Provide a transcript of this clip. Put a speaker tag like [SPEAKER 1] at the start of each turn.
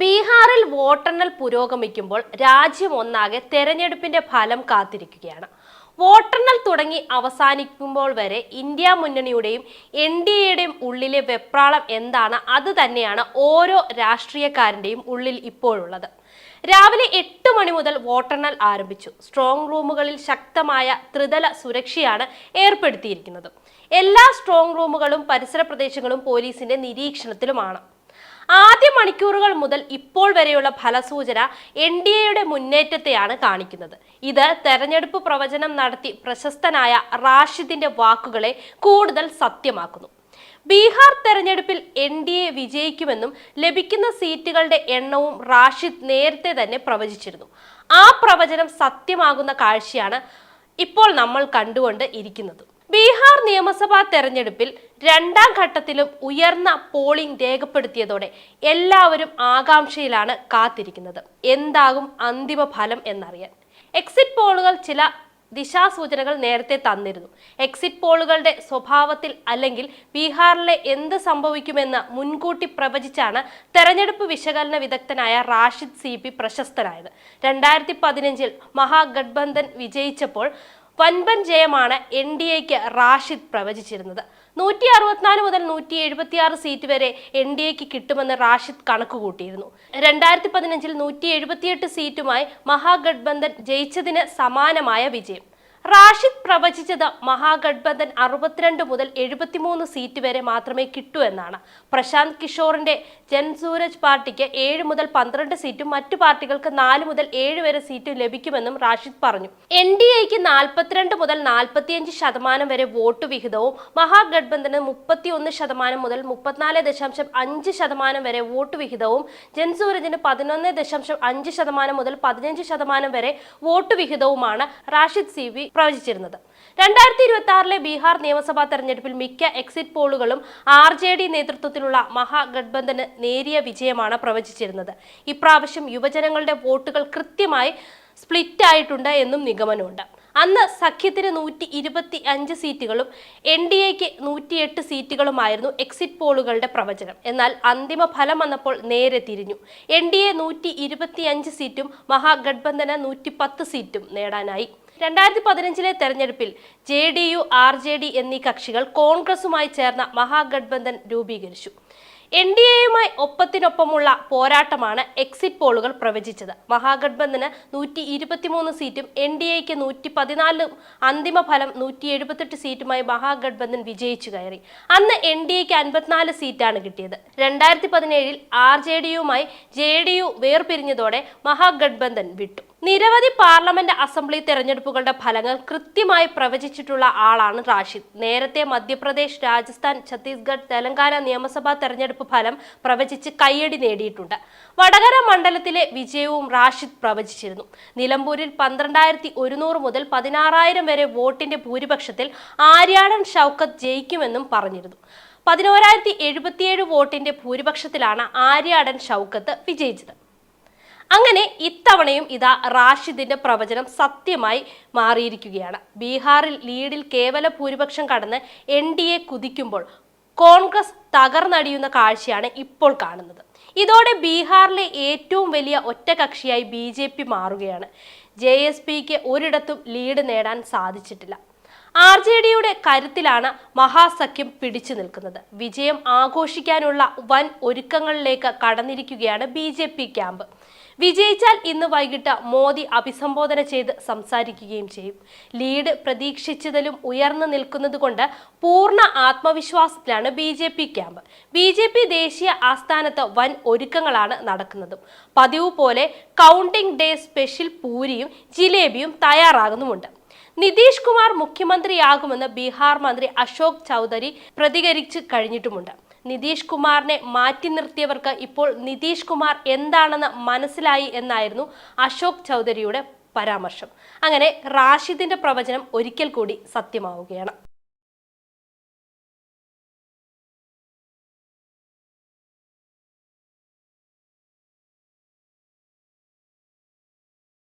[SPEAKER 1] ബീഹാറിൽ വോട്ടെണ്ണൽ പുരോഗമിക്കുമ്പോൾ രാജ്യം ഒന്നാകെ തെരഞ്ഞെടുപ്പിന്റെ ഫലം കാത്തിരിക്കുകയാണ്. വോട്ടെണ്ണൽ തുടങ്ങി അവസാനിക്കുമ്പോൾ വരെ ഇന്ത്യ മുന്നണിയുടെയും എൻ ഡി എയുടെയും ഉള്ളിലെ വെപ്രാളം എന്താണ്? അത് തന്നെയാണ് ഓരോ രാഷ്ട്രീയക്കാരന്റെയും ഉള്ളിൽ ഇപ്പോഴുള്ളത്. രാവിലെ എട്ട് മണി മുതൽ വോട്ടെണ്ണൽ ആരംഭിച്ചു. സ്ട്രോങ് റൂമുകളിൽ ശക്തമായ ത്രിതല സുരക്ഷയാണ് ഏർപ്പെടുത്തിയിരിക്കുന്നത്. എല്ലാ സ്ട്രോങ് റൂമുകളും പരിസര പ്രദേശങ്ങളും പോലീസിന്റെ നിരീക്ഷണത്തിലുമാണ്. ആദ്യ മണിക്കൂറുകൾ മുതൽ ഇപ്പോൾ വരെയുള്ള ഫലസൂചന എൻ ഡി എയുടെ മുന്നേറ്റത്തെയാണ് കാണിക്കുന്നത്. ഇത് തെരഞ്ഞെടുപ്പ് പ്രവചനം നടത്തി പ്രശസ്തനായ റാഷിദിന്റെ വാക്കുകളെ കൂടുതൽ സത്യമാക്കുന്നു. ബീഹാർ തെരഞ്ഞെടുപ്പിൽ എൻ ഡി എ വിജയിക്കുമെന്നും ലഭിക്കുന്ന സീറ്റുകളുടെ എണ്ണവും റാഷിദ് നേരത്തെ തന്നെ പ്രവചിച്ചിരുന്നു. ആ പ്രവചനം സത്യമാകുന്ന കാഴ്ചയാണ് ഇപ്പോൾ നമ്മൾ കണ്ടുകൊണ്ട് ഇരിക്കുന്നത്. ബീഹാർ നിയമസഭാ തെരഞ്ഞെടുപ്പിൽ രണ്ടാം ഘട്ടത്തിലും ഉയർന്ന പോളിംഗ് രേഖപ്പെടുത്തിയതോടെ എല്ലാവരും ആകാംക്ഷയിലാണ് കാത്തിരിക്കുന്നത്. എന്താകും അന്തിമ ഫലം എന്നറിയാൻ. എക്സിറ്റ് പോളുകൾ ചില ദിശാസൂചനകൾ നേരത്തെ തന്നിരുന്നു. എക്സിറ്റ് പോളുകളുടെ സ്വഭാവത്തിൽ അല്ലെങ്കിൽ ബീഹാറിലെ എന്ത് സംഭവിക്കുമെന്ന് മുൻകൂട്ടി പ്രവചിച്ചാണ് തെരഞ്ഞെടുപ്പ് വിശകലന വിദഗ്ധനായ റാഷിദ് സി പി പ്രശസ്തനായത്. രണ്ടായിരത്തി പതിനഞ്ചിൽ മഹാഗഡ്ബന്ധൻ വിജയിച്ചപ്പോൾ വൻപൻ ജയമാണ് എൻ ഡി എക്ക് റാഷിദ് പ്രവചിച്ചിരുന്നത്. നൂറ്റി അറുപത്തിനാല് മുതൽ നൂറ്റി എഴുപത്തിയാറ് സീറ്റ് വരെ എൻ ഡി എക്ക് കിട്ടുമെന്ന് റാഷിദ് കണക്ക് കൂട്ടിയിരുന്നു രണ്ടായിരത്തി പതിനഞ്ചിൽ നൂറ്റി എഴുപത്തിയെട്ട് സീറ്റുമായി മഹാഗഡ്ബന്ധൻ ജയിച്ചതിന് സമാനമായ വിജയം. റാഷിദ് പ്രവചിച്ചത് മഹാഗഡ്ബന്ധൻ അറുപത്തിരണ്ട് മുതൽ എഴുപത്തിമൂന്ന് സീറ്റ് വരെ മാത്രമേ കിട്ടൂ എന്നാണ്. പ്രശാന്ത് കിഷോറിന്റെ ജൻസൂരജ് പാർട്ടിക്ക് ഏഴ് മുതൽ പന്ത്രണ്ട് സീറ്റും മറ്റു പാർട്ടികൾക്ക് നാല് മുതൽ ഏഴ് വരെ സീറ്റും ലഭിക്കുമെന്നും റാഷിദ് പറഞ്ഞു. എൻ ഡി എക്ക് നാൽപ്പത്തിരണ്ട് മുതൽ നാൽപ്പത്തിയഞ്ച് ശതമാനം വരെ വോട്ട് വിഹിതവും മഹാഗഡ്ബന്ധന് മുപ്പത്തിയൊന്ന് ശതമാനം മുതൽ മുപ്പത്തിനാല് ദശാംശം അഞ്ച് ശതമാനം വരെ വോട്ട് വിഹിതവും ജൻസൂരജിന് പതിനൊന്ന് ദശാംശം അഞ്ച് ശതമാനം മുതൽ പതിനഞ്ച് ശതമാനം വരെ വോട്ട് വിഹിതവുമാണ് റാഷിദ് സി വി പ്രവചിച്ചിരുന്നത്. രണ്ടായിരത്തി ഇരുപത്തി ആറിലെ ബീഹാർ നിയമസഭാ തെരഞ്ഞെടുപ്പിൽ മിക്ക എക്സിറ്റ് പോളുകളും ആർ ജെ ഡി നേതൃത്വത്തിലുള്ള മഹാഗഡ്ബന്ധന് നേരിയ വിജയമാണ് പ്രവചിച്ചിരുന്നത്. ഇപ്രാവശ്യം യുവജനങ്ങളുടെ വോട്ടുകൾ കൃത്യമായി സ്പ്ലിറ്റ് ആയിട്ടുണ്ട് എന്നും നിഗമനമുണ്ട്. അന്ന് സഖ്യത്തിന് നൂറ്റി ഇരുപത്തി അഞ്ച് സീറ്റുകളും എൻ ഡി എക്ക് നൂറ്റിയെട്ട് സീറ്റുകളുമായിരുന്നു എക്സിറ്റ് പോളുകളുടെ പ്രവചനം. എന്നാൽ അന്തിമ ഫലം വന്നപ്പോൾ നേരെ തിരിഞ്ഞു. എൻ ഡി എ നൂറ്റി ഇരുപത്തി അഞ്ച് സീറ്റും മഹാഗഡ്ബന്ധന് നൂറ്റി പത്ത് സീറ്റും നേടാനായി. രണ്ടായിരത്തി പതിനഞ്ചിലെ തെരഞ്ഞെടുപ്പിൽ J D U R J D എന്നീ കക്ഷികൾ കോൺഗ്രസുമായി ചേർന്ന മഹാഗഡ്ബന്ധൻ രൂപീകരിച്ചു. എൻ ഡി എയുമായി ഒപ്പത്തിനൊപ്പമുള്ള പോരാട്ടമാണ് എക്സിറ്റ് പോളുകൾ പ്രവചിച്ചത്. മഹാഗഡ്ബന്ധന് നൂറ്റി ഇരുപത്തിമൂന്ന് സീറ്റും എൻ ഡി എക്ക് നൂറ്റി പതിനാലും അന്തിമ ഫലം നൂറ്റി എഴുപത്തെട്ട് സീറ്റുമായി മഹാഗഡ്ബന്ധൻ വിജയിച്ചു കയറി. അന്ന് എൻ ഡി എക്ക് അൻപത്തിനാല് സീറ്റാണ് കിട്ടിയത്. രണ്ടായിരത്തി പതിനേഴിൽ ആർ ജെ ഡിയുമായി ജെ ഡി യു വേർപിരിഞ്ഞതോടെ മഹാഗഡ്ബന്ധൻ വിട്ടു. നിരവധി പാർലമെന്റ് അസംബ്ലി തെരഞ്ഞെടുപ്പുകളുടെ ഫലങ്ങൾ കൃത്യമായി പ്രവചിച്ചിട്ടുള്ള ആളാണ് റാഷിദ്. നേരത്തെ മധ്യപ്രദേശ് രാജസ്ഥാൻ ഛത്തീസ്ഗഡ് തെലങ്കാന നിയമസഭാ തെരഞ്ഞെടുപ്പ് ഫലം പ്രവചിച്ച് കയ്യടി നേടിയിട്ടുണ്ട്. വടകര മണ്ഡലത്തിലെ വിജയവും റാഷിദ് പ്രവചിച്ചിരുന്നു. നിലമ്പൂരിൽ പന്ത്രണ്ടായിരത്തി ഒരുന്നൂറ് മുതൽ പതിനാറായിരം വരെ വോട്ടിന്റെ ഭൂരിപക്ഷത്തിൽ ആര്യാടൻ ഷൗക്കത്ത് ജയിക്കുമെന്നും പറഞ്ഞിരുന്നു. പതിനോരായിരത്തി എഴുപത്തിയേഴ് വോട്ടിന്റെ ഭൂരിപക്ഷത്തിലാണ് ആര്യാടൻ ഷൗക്കത്ത് വിജയിച്ചത്. അങ്ങനെ ഇത്തവണയും ഇതാ റാഷിദിന്റെ പ്രവചനം സത്യമായി മാറിയിരിക്കുകയാണ്. ബീഹാറിൽ ലീഡിൽ കേവല ഭൂരിപക്ഷം കടന്ന് എൻ ഡി എ കുതിക്കുമ്പോൾ കോൺഗ്രസ് തകർന്നടിയുന്ന കാഴ്ചയാണ് ഇപ്പോൾ കാണുന്നത്. ഇതോടെ ബീഹാറിലെ ഏറ്റവും വലിയ ഒറ്റകക്ഷിയായി ബി ജെ പി മാറുകയാണ്. ജെ എസ് പിക്ക് ഒരിടത്തും ലീഡ് നേടാൻ സാധിച്ചിട്ടില്ല. ആർ ജെ ഡിയുടെ കരുത്തിലാണ് മഹാസഖ്യം പിടിച്ചു നിൽക്കുന്നത്. വിജയം ആഘോഷിക്കാനുള്ള വൻ ഒരുക്കങ്ങളിലേക്ക് കടന്നിരിക്കുകയാണ് ബി ജെ പി ക്യാമ്പ്. വിജയിച്ചാൽ ഇന്ന് വൈകിട്ട് മോദി അഭിസംബോധന ചെയ്ത് സംസാരിക്കുകയും ചെയ്യും. ലീഡ് പ്രതീക്ഷിച്ചതിലും ഉയർന്നു നിൽക്കുന്നതുകൊണ്ട് പൂർണ ആത്മവിശ്വാസത്തിലാണ് B J P camp. B J P ദേശീയ ആസ്ഥാനത്ത് വൻ ഒരുക്കങ്ങളാണ് നടക്കുന്നത്. പതിവ് പോലെ കൗണ്ടിംഗ് ഡേ സ്പെഷ്യൽ പൂരിയും ജിലേബിയും തയ്യാറാകുന്നുമുണ്ട്. നിതീഷ് കുമാർ മുഖ്യമന്ത്രിയാകുമെന്ന് ബീഹാർ മന്ത്രി അശോക് ചൗധരി പ്രതികരിച്ചു കഴിഞ്ഞിട്ടുമുണ്ട്. നിതീഷ് കുമാറിനെ മാറ്റി നിർത്തിയവർക്ക് ഇപ്പോൾ നിതീഷ് കുമാർ എന്താണെന്ന് മനസ്സിലായി എന്നായിരുന്നു അശോക് ചൗധരിയുടെ പരാമർശം. അങ്ങനെ റാഷിദിന്റെ പ്രവചനം ഒരിക്കൽ കൂടി സത്യമാവുകയാണ്.